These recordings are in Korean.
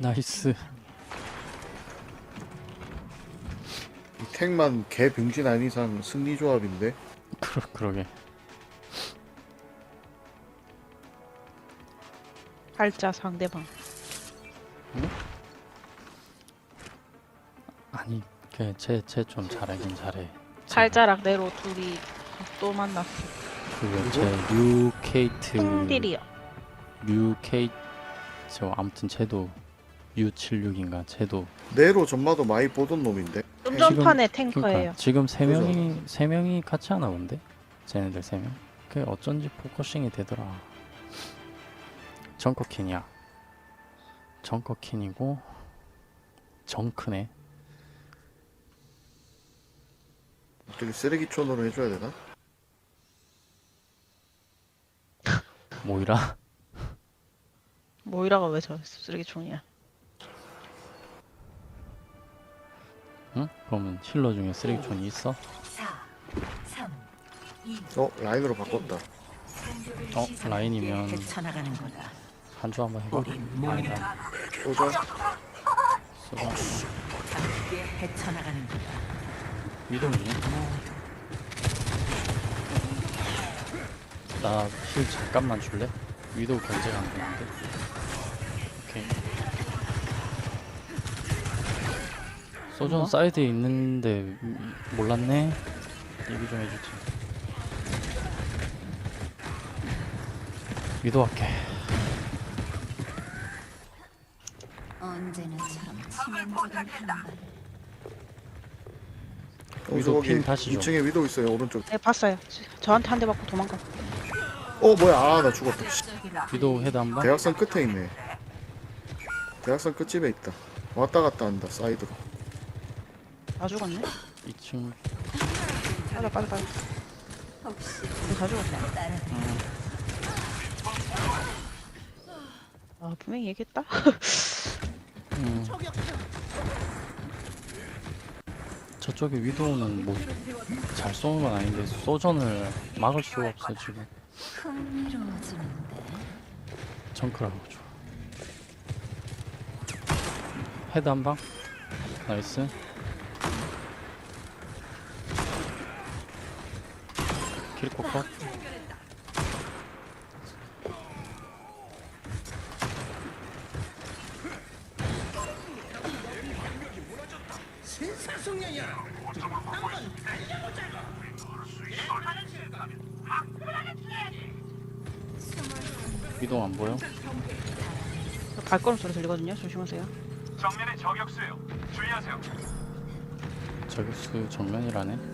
나이스. 이 택만 개 병신 아닌 이상 승리 조합인데 그러 그러게. 팔자 상대방. 아니 걔쟤쟤 좀 잘하긴 잘해. 팔자랑 네로 둘이 또 만났어. 그제 뉴케이트 콩딜이요. 뉴 케이트 저 아무튼 쟤도 U76인가 쟤도 내로 전마도 많이 보던 놈인데 좀 지금- 전판의 탱커예요. 그러니까 지금 세 그죠. 명이 세 명이 같이 하나 본데 쟤네들 세 명. 그게 어쩐지 포커싱이 되더라. 정커킨이야. 정커킨이고 정크네. 어떻게 쓰레기촌으로 해줘야 되나? 모이라. 모이라가 왜 저 쓰레기 총이야? 응? 그러면 힐러 중에 쓰레기촌이 있어? 4 3 2어 라인으로 바꿨다 어 라인이면 헤쳐나가는 거다. 한주 한번 해봐. 아니다. 쏘자 쏘자. 함께 헤쳐나가는 거다. 위동이네. 나힐 잠깐만 줄래? 위도 견제가 안 되는데. 오케이. 소전 뭐? 사이드에 있는데 음, 몰랐네. 얘기 좀 해주지. 위도 할게. 언제나처럼 치명적인 한발. 여기서 거기 핀 다시 줘. 2층에 위도 있어요 오른쪽 네 봤어요. 저한테 한 대 맞고 도망가. 어 뭐야 아 나 죽었다 씨. 위도 헤드 한 번. 대학선 끝에 있네 대학선 끝집에 있다 왔다 갔다 한다 사이드로 다 죽었네. 2층. 빠져 빠져 빠져. 이거 다 죽었네. 아 분명히 얘기했다. 음. 저쪽에 위도우는 뭐 잘 쏘는 건 아닌데 소전을 막을 수가 없어 지금 흥미로워지는데. 정크라고 줘 헤드 한방 나이스 키리코 컷 위도우 안 보여? 발걸음 소리 들리거든요. 조심하세요. 정면에 저격수요. 주의하세요. 저격수 정면이라네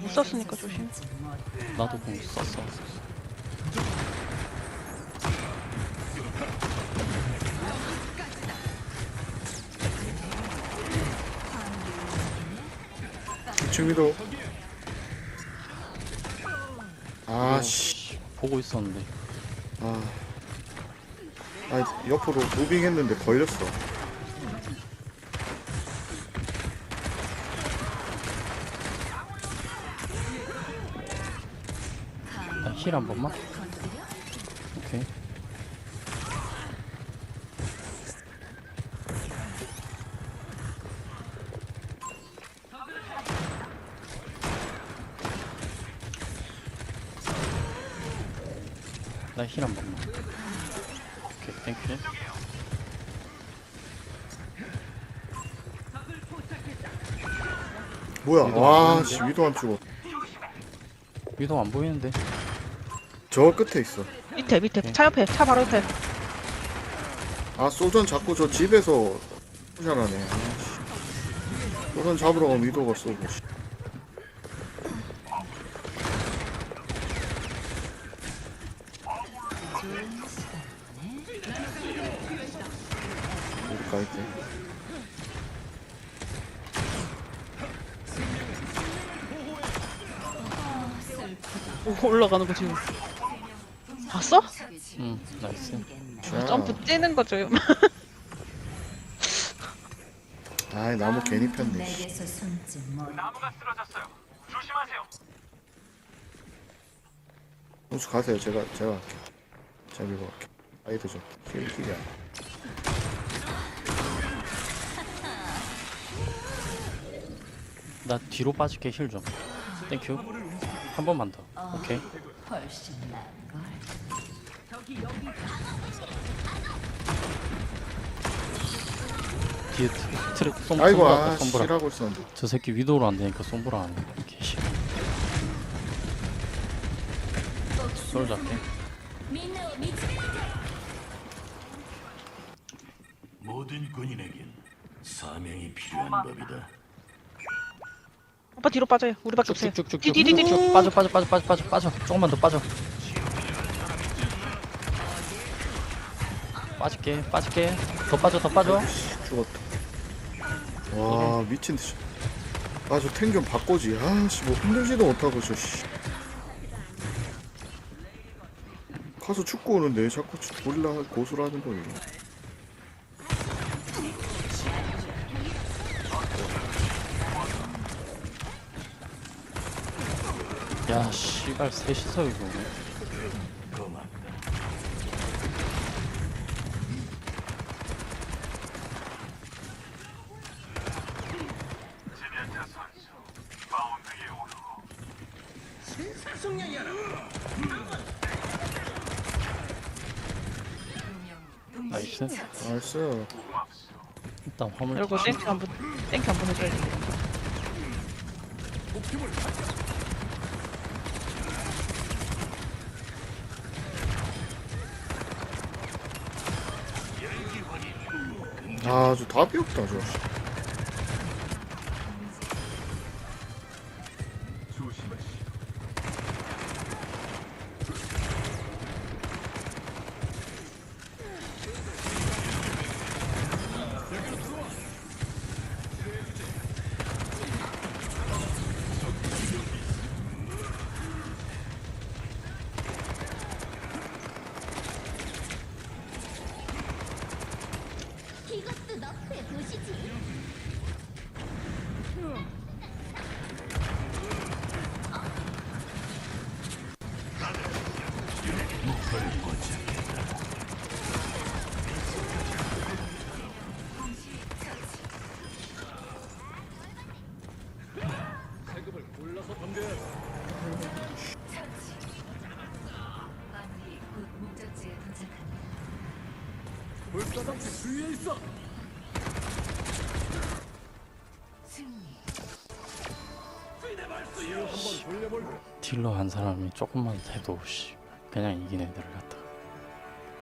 못 썼으니까 조심. 나도 공 썼어. 이층 위도. 아 씨. 보고 있었는데. 아. 아 옆으로 무빙 했는데 걸렸어 힐한 번만? 오케이. 나 힐 한 번만. 오케이 땡큐. 뭐야? 위도 와씨 위도 안 죽어 위도 안 보이는데 저 끝에 있어 밑에 밑에 오케이. 차 옆에 차 바로 옆에. 아 소전 자꾸 저 집에서 푸샷하네 소전 잡으러 가면 위도가 쏘고 씨. 우리 오, 올라가는 거 지금. 봤어? 응 나이스 자, 점프 뛰는 거 좀. 아이 나무 괜히 폈네 씨. 내게서 숨지 못. 나무가 쓰러졌어요. 조심하세요. 홍수 가세요. 제가 제가 할게. 제가 밀고 갈게. 아이드 좀. 힐 힐이 안. 나 뒤로 빠질게 힐 좀. 땡큐. 한 번만 더. 오케이. 훨씬 나은걸. 뒤에 트- 트레 솜 아이고 솜브라 아 솜브라. 저 새끼 위도로 안 되니까 솜브라 안 해. 개시. 솔 잡게. 모든 군인에겐 사명이 필요한 법이다. 오빠 뒤로 빠져요. 우리밖에 없어요. 쭉쭉쭉쭉. 쭉 빠져 빠져 빠져 빠져 빠져 빠져 조금만 더 빠져 빠질게 빠질게 더 빠져 더 빠져 죽었다. 와 미친 듯이. 아저 탱 좀 바꿔지. 아씨 뭐 흔들지도 못하고 저 씨. 가서 축구 오는데 자꾸 졸라 고수를 하는 거예요. 야 씨발 셋이서 이거 나이스 나이스. 일단 화물 그리고. 땡큐 한번 땡큐 한번 해줘야 돼. 아저 답이 없다 저. 너프에 보시지. 딜러 한 사람이 조금만 해도 씨 그냥 이긴 애들을 갖다가